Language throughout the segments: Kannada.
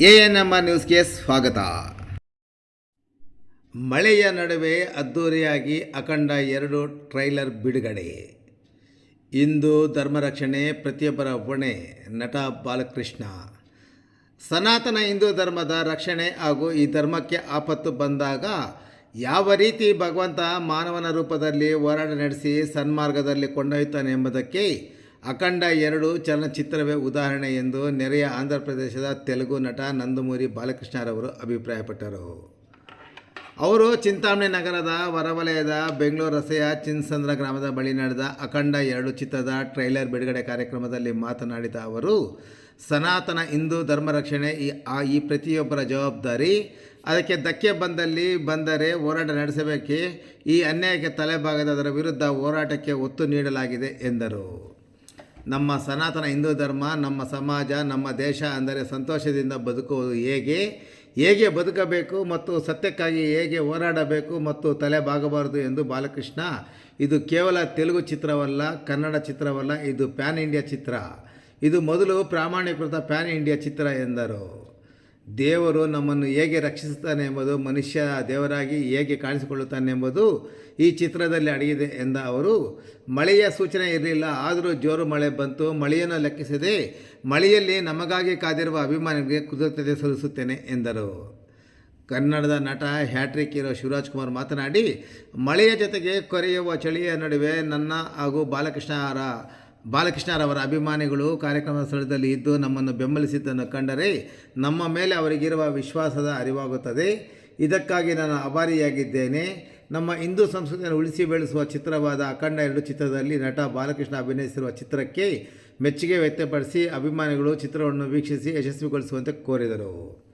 ಎ ಎನ್ ಎಂ ನ್ಯೂಸ್ಗೆ ಸ್ವಾಗತ. ಮಳೆಯ ನಡುವೆ ಅದ್ದೂರಿಯಾಗಿ ಅಖಂಡ ಎರಡು ಟ್ರೈಲರ್ ಬಿಡುಗಡೆ. ಇಂದು ಧರ್ಮರಕ್ಷಣೆ ಪ್ರತಿಯೊಬ್ಬರ ಹೊಣೆ, ನಟ ಬಾಲಕೃಷ್ಣ. ಸನಾತನ ಹಿಂದೂ ಧರ್ಮದ ರಕ್ಷಣೆ ಹಾಗೂ ಈ ಧರ್ಮಕ್ಕೆ ಆಪತ್ತು ಬಂದಾಗ ಯಾವ ರೀತಿ ಭಗವಂತ ಮಾನವನ ರೂಪದಲ್ಲಿ ಹೋರಾಟ ನಡೆಸಿ ಸನ್ಮಾರ್ಗದಲ್ಲಿ ಕೊಂಡೊಯ್ತಾನೆ ಎಂಬುದಕ್ಕೆ ಅಖಂಡ ಎರಡು ಚಲನಚಿತ್ರವೇ ಉದಾಹರಣೆ ಎಂದು ನೆರೆಯ ಆಂಧ್ರ ಪ್ರದೇಶದ ತೆಲುಗು ನಟ ನಂದಮೂರಿ ಬಾಲಕೃಷ್ಣರವರು ಅಭಿಪ್ರಾಯಪಟ್ಟರು. ಅವರು ಚಿಂತಾಮಣಿ ನಗರದ ಹೊರವಲಯದ ಬೆಂಗಳೂರು ರಸೆಯ ಚಿನ್ಸಂದ್ರ ಗ್ರಾಮದ ಬಳಿ ನಡೆದ ಅಖಂಡ ಎರಡು ಚಿತ್ರದ ಟ್ರೈಲರ್ ಬಿಡುಗಡೆ ಕಾರ್ಯಕ್ರಮದಲ್ಲಿ ಮಾತನಾಡಿದ ಅವರು, ಸನಾತನ ಹಿಂದೂ ಧರ್ಮ ರಕ್ಷಣೆ ಈ, ಆ ಈ ಪ್ರತಿಯೊಬ್ಬರ ಜವಾಬ್ದಾರಿ. ಅದಕ್ಕೆ ಧಕ್ಕೆ ಬಂದಲ್ಲಿ ಬಂದರೆ ಹೋರಾಟ ನಡೆಸಬೇಕೆ? ಈ ಅನ್ಯಾಯಕ್ಕೆ ತಲೆಬಾಗದದರ ವಿರುದ್ಧ ಹೋರಾಟಕ್ಕೆ ಒತ್ತು ನೀಡಲಾಗಿದೆ ಎಂದರು. ನಮ್ಮ ಸನಾತನ ಹಿಂದೂ ಧರ್ಮ, ನಮ್ಮ ಸಮಾಜ, ನಮ್ಮ ದೇಶ ಅಂದರೆ ಸಂತೋಷದಿಂದ ಬದುಕುವುದು ಹೇಗೆ? ಹೇಗೆ ಬದುಕಬೇಕು ಮತ್ತು ಸತ್ಯಕ್ಕಾಗಿ ಹೇಗೆ ಹೋರಾಡಬೇಕು ಮತ್ತು ತಲೆ ಬಾಗಬಾರದು ಎಂದು ಬಾಲಕೃಷ್ಣ? ಇದು ಕೇವಲ ತೆಲುಗು ಚಿತ್ರವಲ್ಲ, ಕನ್ನಡ ಚಿತ್ರವಲ್ಲ, ಇದು ಪ್ಯಾನ್ ಇಂಡಿಯಾ ಚಿತ್ರ. ಇದು ಮೊದಲು ಪ್ರಾಮಾಣೀಕೃತ ಪ್ಯಾನ್ ಇಂಡಿಯಾ ಚಿತ್ರ ಎಂದರು. ದೇವರು ನಮ್ಮನ್ನು ಹೇಗೆ ರಕ್ಷಿಸುತ್ತಾನೆ ಎಂಬುದು ಮನುಷ್ಯ ದೇವರಾಗಿ ಹೇಗೆ ಕಾಣಿಸಿಕೊಳ್ಳುತ್ತಾನೆ ಎಂಬುದು ಈ ಚಿತ್ರದಲ್ಲಿ ಅಡಗಿದೆ ಎಂದ ಅವರು, ಮಳೆಯ ಸೂಚನೆ ಇರಲಿಲ್ಲ, ಆದರೂ ಜೋರು ಮಳೆ ಬಂತು, ಮಳೆಯನ್ನು ಲೆಕ್ಕಿಸದೆ ಮಳೆಯಲ್ಲಿ ನಮಗಾಗಿ ಕಾದಿರುವ ಅಭಿಮಾನಿಗಳಿಗೆ ಕೃತಜ್ಞತೆ ಸಲ್ಲಿಸುತ್ತೇನೆ ಎಂದರು. ಕನ್ನಡದ ನಟ ಹ್ಯಾಟ್ರಿಕ್ ಇರೋ ಶಿವರಾಜ್ ಕುಮಾರ್ ಮಾತನಾಡಿ, ಮಳೆಯ ಜೊತೆಗೆ ಕೊರೆಯುವ ಚಳಿಯ ನಡುವೆ ನನ್ನ ಹಾಗೂ ಬಾಲಕೃಷ್ಣ ಬಾಲಕೃಷ್ಣರವರ ಅಭಿಮಾನಿಗಳು ಕಾರ್ಯಕ್ರಮದ ಸ್ಥಳದಲ್ಲಿ ಇದ್ದು ನಮ್ಮನ್ನು ಬೆಂಬಲಿಸಿದ್ದನ್ನು ಕಂಡರೆ ನಮ್ಮ ಮೇಲೆ ಅವರಿಗಿರುವ ವಿಶ್ವಾಸದ ಅರಿವಾಗುತ್ತದೆ. ಇದಕ್ಕಾಗಿ ನಾನು ಅಭಾರಿಯಾಗಿದ್ದೇನೆ ನಮ್ಮ ಹಿಂದೂ ಸಂಸ್ಕೃತಿಯನ್ನು ಉಳಿಸಿ ಬೆಳೆಸುವ ಚಿತ್ರವಾದ ಅಖಂಡ ಎರಡು ಚಿತ್ರದಲ್ಲಿ ನಟ ಬಾಲಕೃಷ್ಣ ಅಭಿನಯಿಸಿರುವ ಚಿತ್ರಕ್ಕೆ ಮೆಚ್ಚುಗೆ ವ್ಯಕ್ತಪಡಿಸಿ ಅಭಿಮಾನಿಗಳು ಚಿತ್ರವನ್ನು ವೀಕ್ಷಿಸಿ ಯಶಸ್ವಿಗೊಳಿಸುವಂತೆ ಕೋರಿದರು.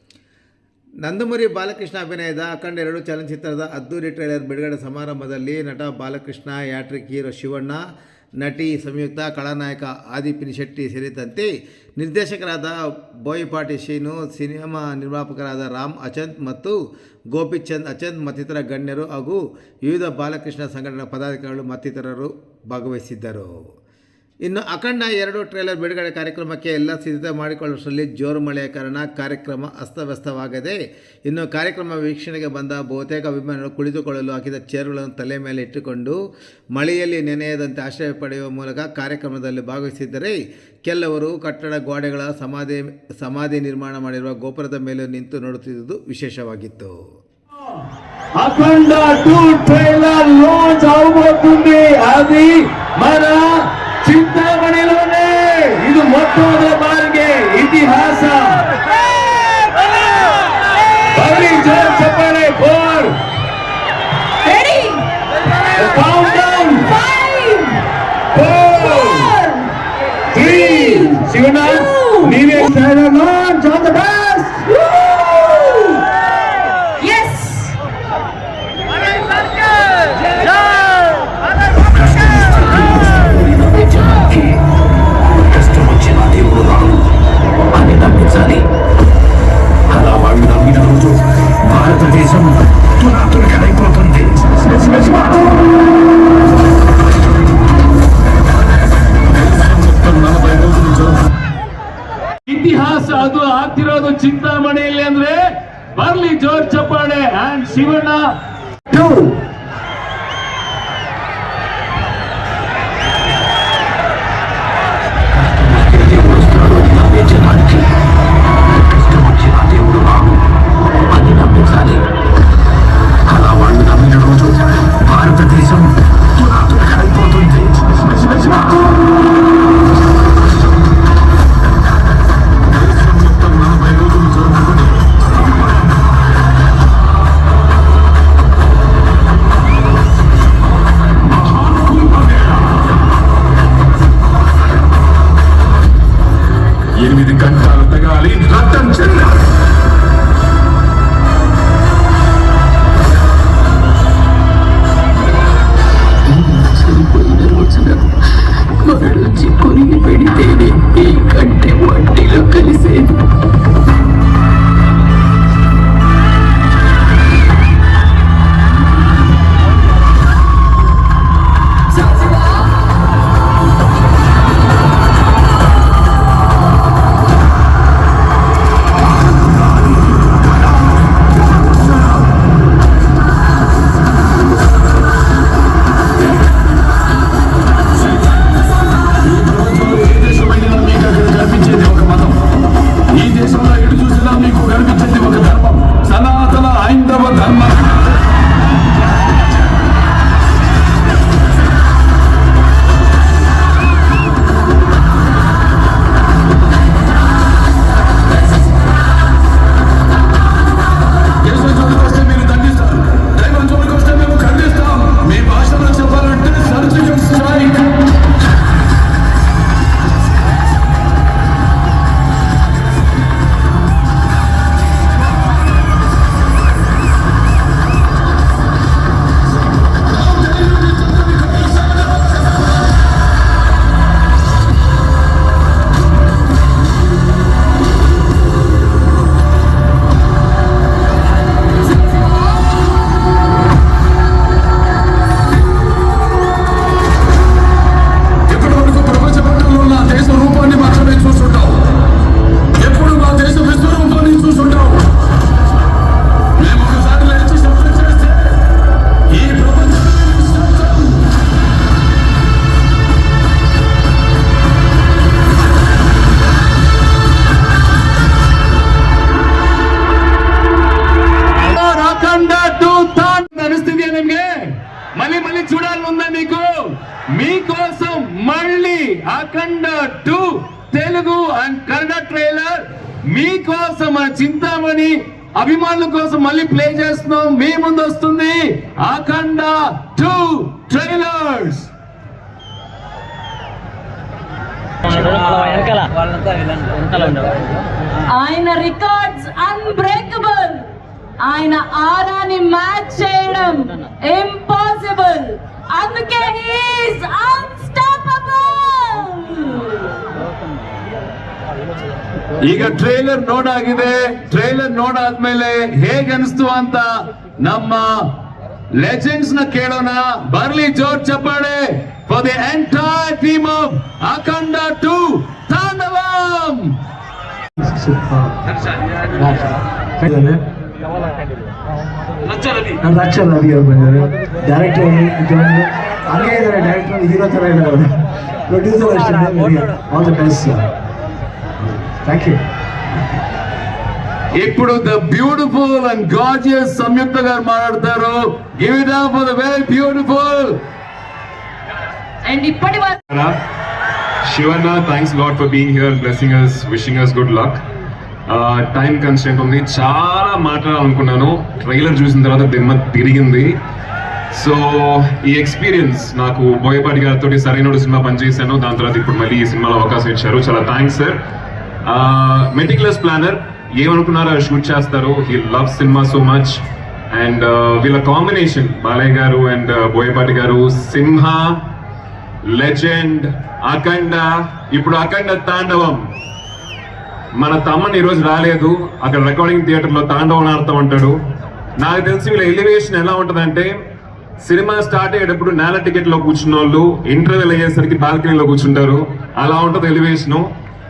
ನಂದಮುರಿ ಬಾಲಕೃಷ್ಣ ಅಭಿನಯದ ಅಖಂಡ ಎರಡು ಚಲನಚಿತ್ರದ ಅದ್ದೂರಿ ಟ್ರೈಲರ್ ಬಿಡುಗಡೆ ಸಮಾರಂಭದಲ್ಲಿ ನಟ ಬಾಲಕೃಷ್ಣ ಯಾಟ್ರಿಕ್ ಹೀರೋ ಶಿವಣ್ಣ ನಟಿ, ಸಂಯುಕ್ತ ಕಳಾನಾಯಕ ಆದಿ ಶೆಟ್ಟಿ ಸೇರಿದಂತೆ ನಿರ್ದೇಶಕರಾದ ಬೋಯಿಪಾಟಿ ಶೀನು, ಸಿನಿಮಾ ನಿರ್ಮಾಪಕರಾದ ರಾಮ್ ಅಚಂತ್ ಮತ್ತು ಗೋಪಿಚಂದ್ ಅಚಂತ್ ಮತ್ತಿತರ ಗಣ್ಯರು ಹಾಗೂ ವಿವಿಧ ಬಾಲಕೃಷ್ಣ ಸಂಘಟನಾ ಪದಾಧಿಕಾರಿಗಳು ಮತ್ತಿತರರು ಭಾಗವಹಿಸಿದ್ದರು. ಇನ್ನು ಅಖಂಡ ಎರಡು ಟ್ರೇಲರ್ ಬಿಡುಗಡೆ ಕಾರ್ಯಕ್ರಮಕ್ಕೆ ಎಲ್ಲ ಸಿದ್ಧತೆ ಮಾಡಿಕೊಳ್ಳುವಷ್ಟರಲ್ಲಿ ಜೋರು ಮಳೆಯ ಕಾರಣ ಕಾರ್ಯಕ್ರಮ ಅಸ್ತವ್ಯಸ್ತವಾಗದೆ ಇನ್ನು ಕಾರ್ಯಕ್ರಮ ವೀಕ್ಷಣೆಗೆ ಬಂದ ಬಹುತೇಕ ಅಭಿಮಾನಿಗಳು ಕುಳಿತುಕೊಳ್ಳಲು ಹಾಕಿದ ಚೇರುಗಳನ್ನು ತಲೆ ಮೇಲೆ ಇಟ್ಟುಕೊಂಡು ಮಳೆಯಲ್ಲಿ ನೆನೆಯದಂತೆ ಆಶ್ರಯ ಪಡೆಯುವ ಮೂಲಕ ಕಾರ್ಯಕ್ರಮದಲ್ಲಿ ಭಾಗವಹಿಸಿದ್ದರೆ ಕೆಲವರು ಕಟ್ಟಡ ಗೋಡೆಗಳ ಸಮಾಧಿ ಸಮಾಧಿ ನಿರ್ಮಾಣ ಮಾಡಿರುವ ಗೋಪುರದ ಮೇಲೆ ನಿಂತು ನೋಡುತ್ತಿದ್ದುದು ವಿಶೇಷವಾಗಿತ್ತು అఖండ టూ ట్రైలర్ లాంచ్ అవబోతుంది అది మన ಚಿಂತಾಮಣಿಲೋನೇ ಇದು ಮೊಟ್ಟಮೊದಲ ಬಾರಿಗೆ ಇತಿಹಾಸ ಬರೀ ಜೋರ ಚಪ್ಪಾಳೆ ಜಾತ భారతదేశం తునాతునకలైపోతుంది మొత్తం నలభై రోజులు జరుగుతుంది ಇತಿಹಾಸ ಅದು ಆಗ್ತಿರೋದು ಚಿಂತಾಮಣಿಯಲ್ಲಿ ಅಂದ್ರೆ ಬರ್ಲಿ ಜೋರ್ ಚಪ್ಪಾಳೆ and Shivanna trailer two Telugu and Kannada trailer. మీకోసం మన చింతామణి అభిమానుల కోసం మళ్ళీ ప్లే చేస్తున్నాం. మీ ముందు వస్తుంది అఖండ టూ ట్రైలర్స్. ఆయన రికార్డ్స్ అన్బ్రేకబుల్ ఆయన ఆరాని మ్యాచ్ చేయడం ఇంపాసిబుల్ అందుకే హీస్ అన్స్టాపబుల్ ಈಗ ಟ್ರೈಲರ್ ನೋಡಾಗಿದೆ. ಟ್ರೈಲರ್ ನೋಡಾದ್ಮೇಲೆ ಹೇಗೆ ಅನಿಸ್ತು ಅಂತ ನಮ್ಮ ಲೆಜೆಂಡ್ಸ್ನ ಕೇಳೋಣ. ಬರ್ಲಿ ಜೋರ್ ಚಪ್ಪಾಳೆ. For the entire team of Akhanda two Thandavam Raksha Ravi ಅವ್ರು ಬಂದಿದ್ದಾರೆ ಡೈರೆಕ್ಟರ್ ಹಂಗೆ ಇದ್ದಾರೆ ಡೈರೆಕ್ಟರ್ ಹೀರೋ ತರ ಇದ್ದಾರೆ. ಪ್ರೊಡ್ಯೂಸರ್ ಅಷ್ಟೇ all the best thank you ఇప్పుడు the beautiful and gorgeous Samyuktha garu మాట్లాడతారు. Give it up for the very beautiful and ఇప్పటి Shivanna thanks God for being here blessing us wishing us good luck time constant ఉంది. చాలా మాట్లాడాలనుకున్నాను. ట్రైలర్ చూసిన తర్వాత దిమ్మ తిరిగింది. సో ఈ ఎక్స్పీరియన్స్ నాకు బోయపాటి గారితో సరైన సినిమా పనిచేశాను. దాని తర్వాత ఇప్పుడు మళ్ళీ ఈ సినిమాలో అవకాశం ఇచ్చారు. చాలా థ్యాంక్స్ సార్ మెటిక్యులస్ ప్లానర్ ఏమనుకున్నారో షూట్ చేస్తారు. He love cinema so much and వీళ్ళ కాంబినేషన్ బాలయ్య గారు అండ్ uh, బోయపాటి గారు సింహ లెజెండ్ అఖండ ఇప్పుడు అఖండ తాండవం. మన తమ్మని ఈరోజు రాలేదు. అక్కడ రికార్డింగ్ థియేటర్లో తాండవం ఆడుతూ ఉంటాడు నాకు తెలిసి వీళ్ళ ఎలివేషన్ ఎలా ఉంటుందంటే సినిమా స్టార్ట్ అయ్యేటప్పుడు నేల టికెట్లో కూర్చున్న వాళ్ళు ఇంటర్వెల్ అయ్యేసరికి బాల్కనీలో కూర్చుంటారు. అలా ఉంటుంది ఎలివేషన్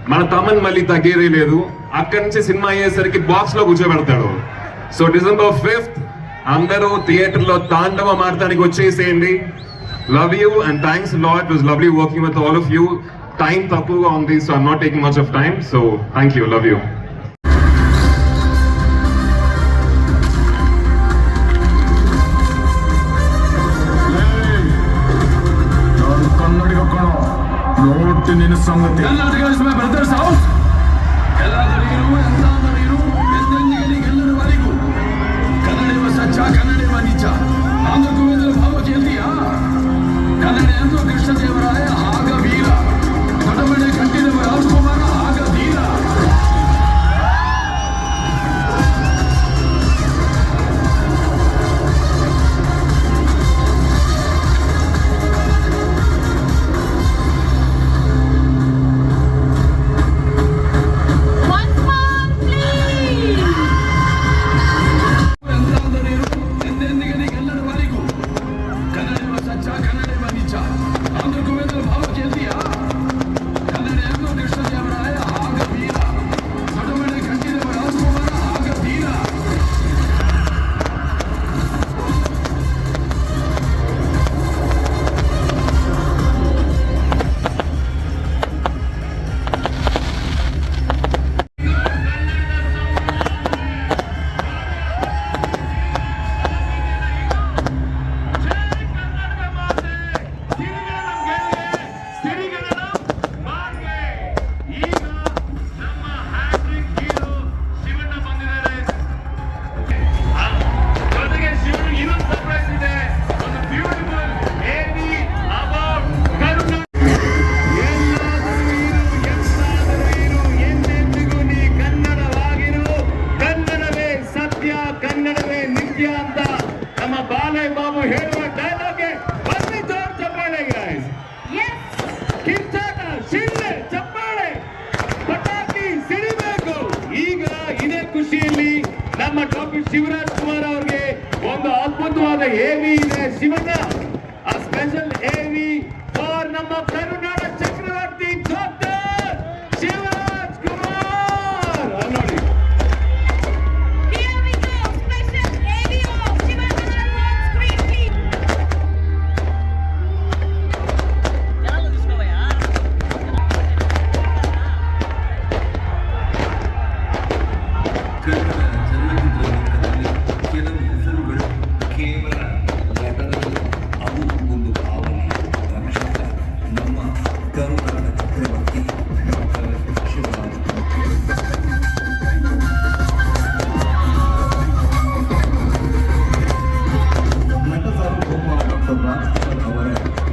మన తమన్ మళ్ళీ తగ్గేదే లేదు. అక్కడి నుంచి సినిమా అయ్యేసరికి బాక్స్లో కూర్చోబెడతాడు. సో డిసెంబర్ ఫిఫ్త్ అందరూ థియేటర్లో తాండవం ఆడటానికి వచ్చేసేయండి. Love you and thanks lot was lovely working with all of you time తక్కువగా ఉంది so I'm not taking much of time so thank you love you ನೋಡ್ತೀನಿ ನಿನ್ನ ಸಂಗತಿ ಬ್ರದರ್ಸ್ ಹೌಸ್ ಎಲ್ಲರಿಗೂ ಎಂದಾದರಿಗೂ ಎಂದೆಂದಿಗೆಲ್ಲರವರೆಗೂ ಕನ್ನಡಿವ ಸಚ್ಚ ಕನ್ನಡಿವ ನಿಜ ಅದಕ್ಕೂ ಇದರ ಭಾವ ಕೇಳ್ತೀಯಾ ಕನ್ನಡ ಎಂದು Tag an alle.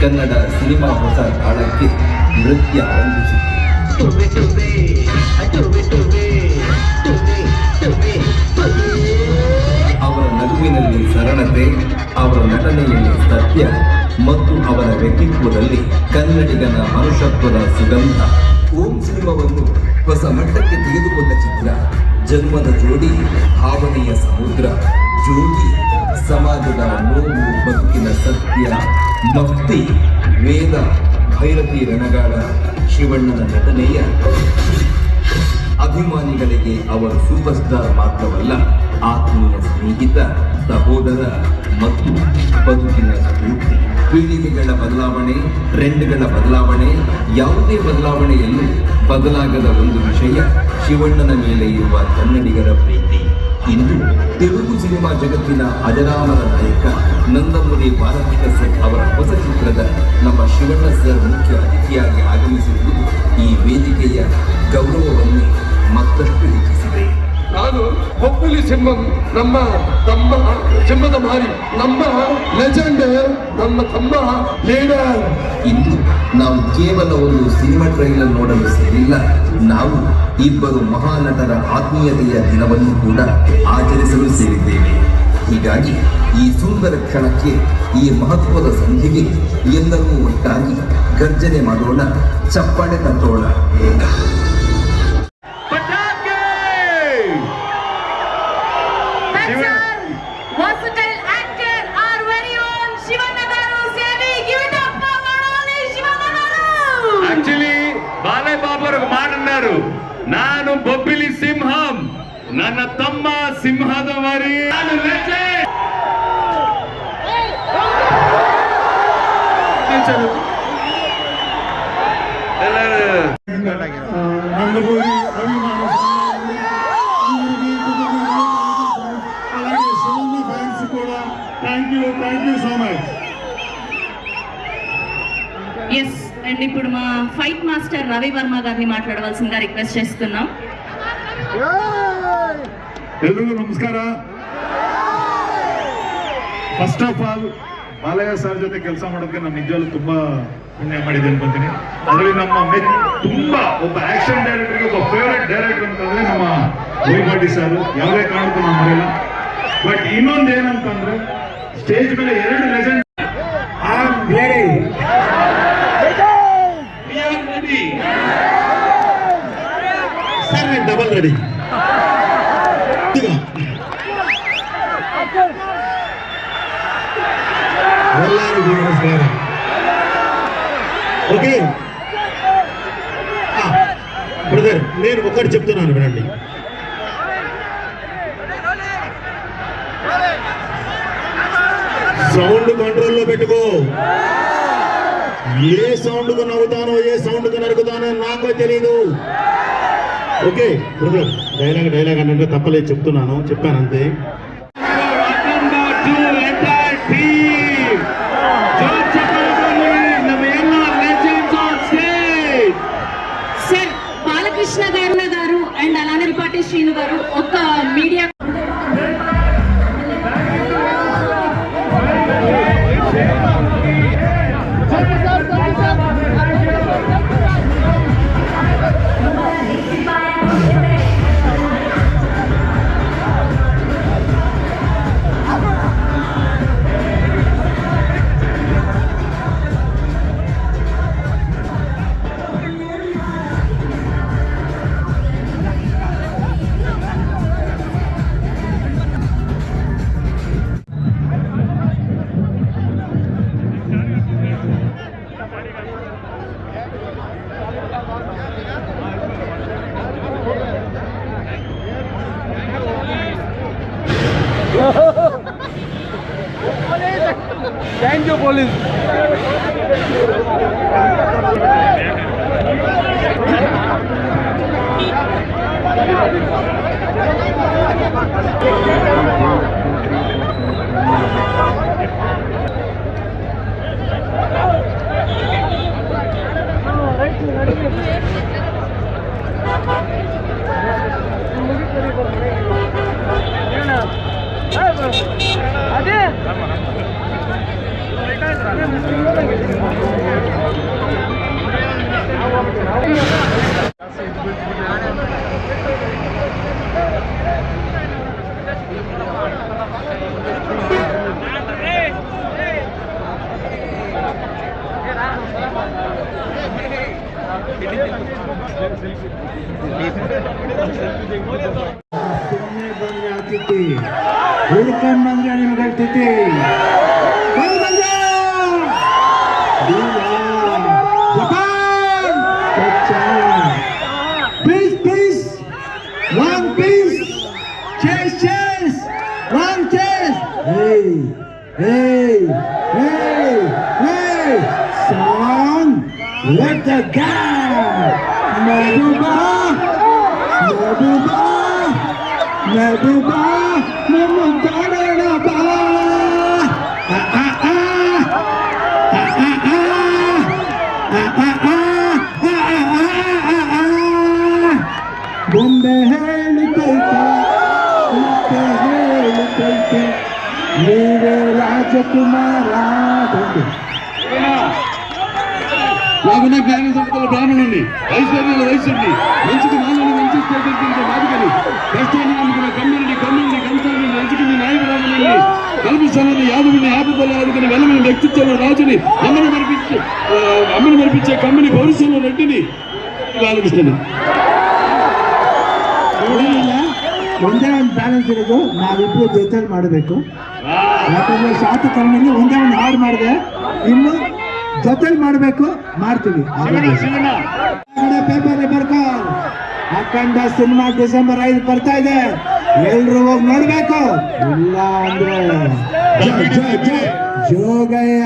Kannada cinema ಹೊಸ ಕಾಲಕ್ಕೆ ನೃತ್ಯ ಆರಂಭಿಸಿತು. ಅವರ ನಗುವಿನಲ್ಲಿ ಸರಳತೆ, ಅವರ ನಟನೆಯಲ್ಲಿ ಸತ್ಯ ಮತ್ತು ಅವರ ವ್ಯಕ್ತಿತ್ವದಲ್ಲಿ ಕನ್ನಡಿಗನ ಮನುಷ್ಯತ್ವದ ಸುಗಂಧ. ಓಂ ಸಿನಿಮಾವನ್ನು ಹೊಸ ಮಟ್ಟಕ್ಕೆ ತೆಗೆದುಕೊಂಡ ಚಿತ್ರ, ಜನ್ಮದ ಜೋಡಿ, ಭಾವನೆಯ ಸಮುದ್ರ ಜೋಡಿ ಸಮಾಜದ ನೋವು, ಬದುಕಿನ ಸತ್ಯ. ಭಕ್ತಿ, ವೇದ, ಭೈರತಿ ರಣಗಾಡ ಶಿವಣ್ಣನ ನಟನೆಯ ಅಭಿಮಾನಿಗಳಿಗೆ ಅವರು ಸೂಪರ್ ಸ್ಟಾರ್ ಮಾತ್ರವಲ್ಲ, ಆತ್ಮೀಯ ಸ್ನೇಹಿತ, ಸಹೋದರ ಮತ್ತು ಬದುಕಿನ ಸ್ಫೂರ್ತಿ, ಪೀಳಿಗೆಗಳ ಬದಲಾವಣೆ ಟ್ರೆಂಡ್ಗಳ ಬದಲಾವಣೆ, ಯಾವುದೇ ಬದಲಾವಣೆಯಲ್ಲೂ ಬದಲಾಗದ ಒಂದು ವಿಷಯ ಶಿವಣ್ಣನ ಮೇಲೆ ಇರುವ ಕನ್ನಡಿಗರ ಪ್ರೀತಿ. ಇಂದು ತೆಲುಗು ಸಿನಿಮಾ ಜಗತ್ತಿನ ಅಜರಾಮರ ನಾಯಕ ನಂದಮುರಿ ಬಾಲಕೃಷ್ಣ ಸೇಠ್ ಅವರ ಹೊಸ ಚಿತ್ರದ ನಮ್ಮ ಶಿವಣ್ಣ ಸರ್ ಮುಖ್ಯ ಅತಿಥಿಯಾಗಿ ಆಗಮಿಸಿರುವುದು ಈ ವೇದಿಕೆಯ ಗೌರವವನ್ನು ಮತ್ತಷ್ಟು ಹೆಚ್ಚಿಸಿದೆ. ನಾನು ಬೊಬ್ಬುಲಿ ಸಿಂಹಂ ನಮ್ಮ ತಮ್ಮ, ಸಿಂಹದ ಮಾರಿ ನಮ್ಮ ಲೆಜೆಂಡ್, ನಮ್ಮ ತಮ್ಮ ಲೀಡರ್. ಇಂದು ನಾವು ಕೇವಲ ಒಂದು ಸಿನಿಮಾ ಟ್ರೈಲರ್ ನೋಡಲು ಸೇರಿಲ್ಲ ನಾವು ಇಬ್ಬರು ಮಹಾನಟರ ಆತ್ಮೀಯತೆಯ ದಿನವನ್ನು ಕೂಡ ಆಚರಿಸಲು ಸೇರಿದ್ದೇವೆ. ಹೀಗಾಗಿ ಈ ಸುಂದರ ಕ್ಷಣಕ್ಕೆ, ಈ ಮಹತ್ವದ ಸಂಧಿಗೆ ಎಲ್ಲರೂ ಒಟ್ಟಾಗಿ ಗರ್ಜನೆ ಮಾಡೋಣ, ಚಪ್ಪಾಳೆ ತಟ್ಟೋಣ thank you thank you so much yes and ఇప్పుడు మా ఫైట్ మాస్టర్ రవి వర్మ గారిని మాట్లాడవలసిందిగా రిక్వెస్ట్ చేస్తున్నాం ಎಲ್ರಿಗೂ ನಮಸ್ಕಾರ first of all Balayya sir ಜೊತೆ ಕೆಲಸ ಮಾಡೋದಕ್ಕೆ ನಾನು ನಿಜವಾಗ್ಲೂ ತುಂಬಾ ಪುಣ್ಯ ಮಾಡಿದೆ ಅನ್ಕೊಂತೀನಿ ಅದರಲ್ಲಿ ನಮ್ಮ ಮೆ- ತುಂಬಾ ಒಬ್ಬ ಆಕ್ಷನ್ ಡೈರೆಕ್ಟರ್ಗೆ ಒಬ್ಬ ಫೇವರೇಟ್ ಡೈರೆಕ್ಟರ್ ಅಂತಂದ್ರೆ ನಮ್ಮ ಗೋಪಾಟಿ ಸರ್ ಯಾವುದೇ ಕಾರಣಕ್ಕೂ ನಾವು ಮರೆಯಲ್ಲ ಬಟ್ ಇನ್ನೊಂದು ಏನಂತಂದ್ರೆ స్టేజ్ మీద ఎరడు లెజెండ్. సార్ నేను డబల్ రెడీ. ఓకే. బ్రదర్ నేను ఒకటి చెప్తున్నాను వినండి. సౌండ్ కంట్రోల్లో పెట్టుకో. ఏ సౌండ్కు నవ్వుతానో ఏ సౌండ్కు నరుకుతానో నాకు తెలియదు ఓకే డైలాగ్ డైలాగ్ అంటే తప్పలేదు చెప్తున్నాను. చెప్పాను అంతే. బాలకృష్ణ గారు అండ్ అలానే శ్రీను గారు Welcome, City. Mari saja. Dua, delapan, pecah. Peace, peace, one peace. Chase, chase, one chase. Hey, hey, hey, hey. Song, let the guy. Maduba, Maduba, Maduba, Maduba. ಬೊಂಬೆ ಹೇಳಿತೈತೆ ಕುಂಟೆ ಹೇಳಿತೈತೆ ನೀವೇ ರಾಜಕುಮಾರ ಬೊಂಬೆ లాగున జ్ఞాన సంపదల బ్రాహ్మణుణ్ణి ఐశ్వర్యాల వైశ్యుడిని మంచికి మానవుని మంచి స్వీకరించే బాధికని కష్టాన్ని నమ్ముకున్న కమ్ముని కమ్ముని కంసాన్ని మంచికి నాయకురాముని కల్పిస్తానని యాదవుని ఆపదలు ఆదుకుని వెళ్ళమని వ్యక్తిత్వం రాజుని అమ్మని మరిపించే ఆ, అమ్మని మరిపించే కమ్మిని భవిష్యంలో రెడ్డిని బాలకృష్ణని ಒಂದೇ ಒಂದು ಬ್ಯಾಲೆನ್ಸ್ ಇರೋದು ನಾವಿಬ್ರು ಜೊತೆಲಿ ಮಾಡಬೇಕು. ಯಾಕಂದ್ರೆ ಶಾಂತಿ ಕರ್ಮಲ್ಲಿ ಒಂದೇ ಒಂದು ಹಾಡು ಮಾಡಿದೆ ಇನ್ನು ಜೊತೆಲಿ ಮಾಡಬೇಕು ಮಾಡ್ತೀವಿ. ಪೇಪರ್ ಬರ್ಕೋ. ಅಖಂಡ ಸಿನಿಮಾ ಡಿಸೆಂಬರ್ ಐದು ಬರ್ತಾ ಇದೆ. ಎಲ್ರು ಹೋಗಿ ನೋಡ್ಬೇಕು. ಇಲ್ಲ ಅಂದ್ರೆ Jogayya.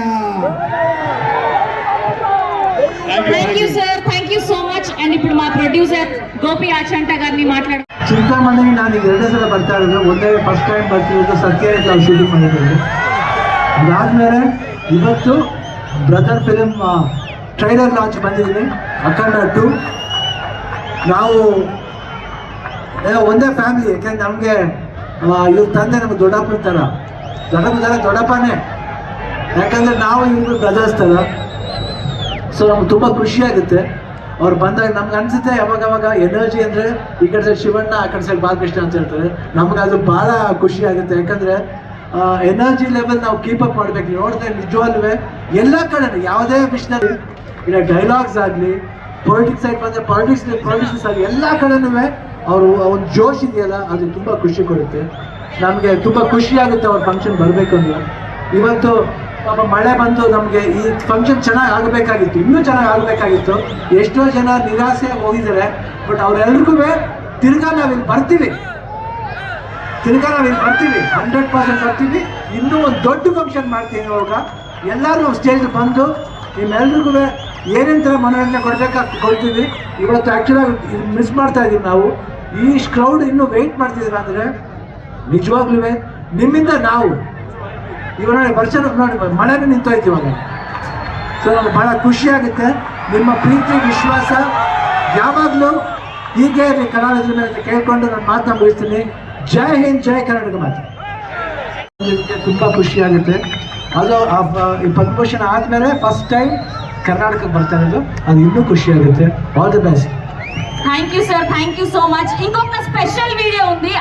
thank you sir thank you so much and ఇప్పుడు మా ప్రొడ్యూసర్ గోపి ఆచంట గారిని మాట్లాడు ಚಿಂತಾಮಣಿಗೆ ನಾನು ಈಗ ಎರಡೇ ಸಲ ಬರ್ತಾ ಇರೋದು ಒಂದೇ ಫಸ್ಟ್ ಟೈಮ್ ಬರ್ತಿರೋದು ಸತ್ಯ ನಾವು ಶೂಟಿಂಗ್ ಮಾಡಿರೋದು ಅದಾದ್ಮೇಲೆ ಇವತ್ತು ಬ್ರದರ್ ಫಿಲಿಮ್ ಟ್ರೈಲರ್ ಲಾಂಚ್ ಬಂದಿದ್ದೀನಿ ಅಖಂಡ ಟು ನಾವು ಏನೋ ಒಂದೇ ಫ್ಯಾಮಿಲಿ ಯಾಕೆಂದ್ರೆ ನಮಗೆ ಇವ್ರ ತಂದೆ ನಮ್ಗೆ ದೊಡ್ಡಪ್ಪನ ಥರ ದೊಡ್ಡಪ್ಪ ಥರ ದೊಡ್ಡಪ್ಪನೇ ಯಾಕಂದ್ರೆ ನಾವು ಇವ್ರು ಬ್ರದರ್ಸ್ ಥರ ಸೊ ನಮ್ಗೆ ತುಂಬ ಖುಷಿ ಆಗುತ್ತೆ ಅವ್ರು ಬಂದಾಗ ನಮ್ಗೆ ಅನ್ಸುತ್ತೆ ಯಾವಾಗ ಅವಾಗ ಎನರ್ಜಿ ಅಂದ್ರೆ ಈ ಕಡೆ ಸೈಡ್ ಶಿವಣ್ಣ, ಆ ಕಡೆ ಸೈಡ್ ಬಾಲಕೃಷ್ಣ ಅಂತ ಹೇಳ್ತಾರೆ. ನಮ್ಗೆ ಅದು ಬಹಳ ಖುಷಿ ಆಗುತ್ತೆ. ಯಾಕಂದ್ರೆ ಎನರ್ಜಿ ಲೆವೆಲ್ ನಾವು ಕೀಪ್ ಅಪ್ ಮಾಡ್ಬೇಕು. ನೋಡಿದ್ರೆ ನಿಜವಾಗ್ಲೂ ಎಲ್ಲ ಕಡೆ ಯಾವುದೇ ವಿಷಯದಲ್ಲಿ ಇಲ್ಲ ಡೈಲಾಗ್ಸ್ ಆಗಲಿ ಪೊಲಿಟಿಕ್ಸ್ ಸೈಡ್ ಬಂದರೆ ಪಾಲಿಟಿಕ್ಸ್ ಪಾಲಿಟಿಕ್ಸ್ ಆಗಲಿ ಎಲ್ಲ ಕಡೆನೂ ಅವರು ಒಂದು ಜೋಶ್ ಇದೆಯಲ್ಲ, ಅದು ತುಂಬ ಖುಷಿ ಕೊಡುತ್ತೆ. ನಮಗೆ ತುಂಬ ಖುಷಿಯಾಗುತ್ತೆ ಅವ್ರ ಫಂಕ್ಷನ್ ಬರಬೇಕು ಅಂದ್ರೆ ಇವತ್ತು ಪಾಪ ಮಳೆ ಬಂದು ನಮಗೆ ಈ ಫಂಕ್ಷನ್ ಚೆನ್ನಾಗಿ ಆಗಬೇಕಾಗಿತ್ತು, ಇನ್ನೂ ಚೆನ್ನಾಗಿ ಆಗಬೇಕಾಗಿತ್ತು. ಎಷ್ಟೋ ಜನ ನಿರಾಸೆ ಹೋಗಿದ್ದಾರೆ ಬಟ್ ಅವ್ರೆಲ್ರಿಗೂ ತಿರ್ಗಾ ನಾವಿಲ್ಲಿ ಬರ್ತೀವಿ. ತಿರ್ಗಾ ನಾವಿಲ್ಲಿ ಬರ್ತೀವಿ ಹಂಡ್ರೆಡ್ ಪರ್ಸೆಂಟ್ ಬರ್ತೀವಿ. ಇನ್ನೂ ಒಂದು ದೊಡ್ಡ ಫಂಕ್ಷನ್ ಮಾಡ್ತೀವಿ ಇವಾಗ. ಎಲ್ಲರೂ ಸ್ಟೇಜ್ ಬಂದು ನಿಮ್ಮೆಲ್ರಿಗೂ ಏನೇನು ಥರ ಮನೋರಂಜನೆ ಕೊಡಬೇಕಾ ಕೊಡ್ತೀವಿ. ಇವತ್ತು ಆ್ಯಕ್ಚುಲಾಗಿ ಮಿಸ್ ಮಾಡ್ತಾ ಇದೀವಿ ನಾವು. ಈ ಕ್ರೌಡ್ ಇನ್ನೂ ವೆಯ್ಟ್ ಮಾಡ್ತಿದ್ದೀರ ಅಂದರೆ ನಿಜವಾಗ್ಲೂ ನಿಮ್ಮಿಂದ ನಾವು ಇವಾಗ ನೋಡಿ ವರ್ಷ ನೋಡಿ ಮಳೆನೂ ನಿಂತೋಯ್ತು ಇವಾಗ ಸೊ ನಮ್ಗೆ ಭಾಳ ಖುಷಿ ಆಗುತ್ತೆ ನಿಮ್ಮ ಪ್ರೀತಿ ವಿಶ್ವಾಸ ಯಾವಾಗಲೂ ಹೀಗೆ ಇರಲಿ ಕಲಾವಿದರ ಮೇಲೆ ಅಂತ ಕೇಳ್ಕೊಂಡು ನಾನು ಮಾತನ್ನ ಮುಗಿಸ್ತೀನಿ ಜೈ ಹಿಂದ್ ಜೈ ಕರ್ನಾಟಕ ಮಾತು ನಿಮ್ಗೆ ತುಂಬ ಖುಷಿ ಆಗುತ್ತೆ ಅದು ಆ ಪ- ಈ ಪದ್ಮಭೂಷಣ ಆದಮೇಲೆ ಫಸ್ಟ್ ಟೈಮ್ ಕರ್ನಾಟಕಕ್ಕೆ ಬರ್ತಾ ಇರೋದು ಅದು ಇನ್ನೂ ಖುಷಿ ಆಗುತ್ತೆ all the best thank you sir thank you so much ఇంకొక స్పెషల్ వీడియో ఉంది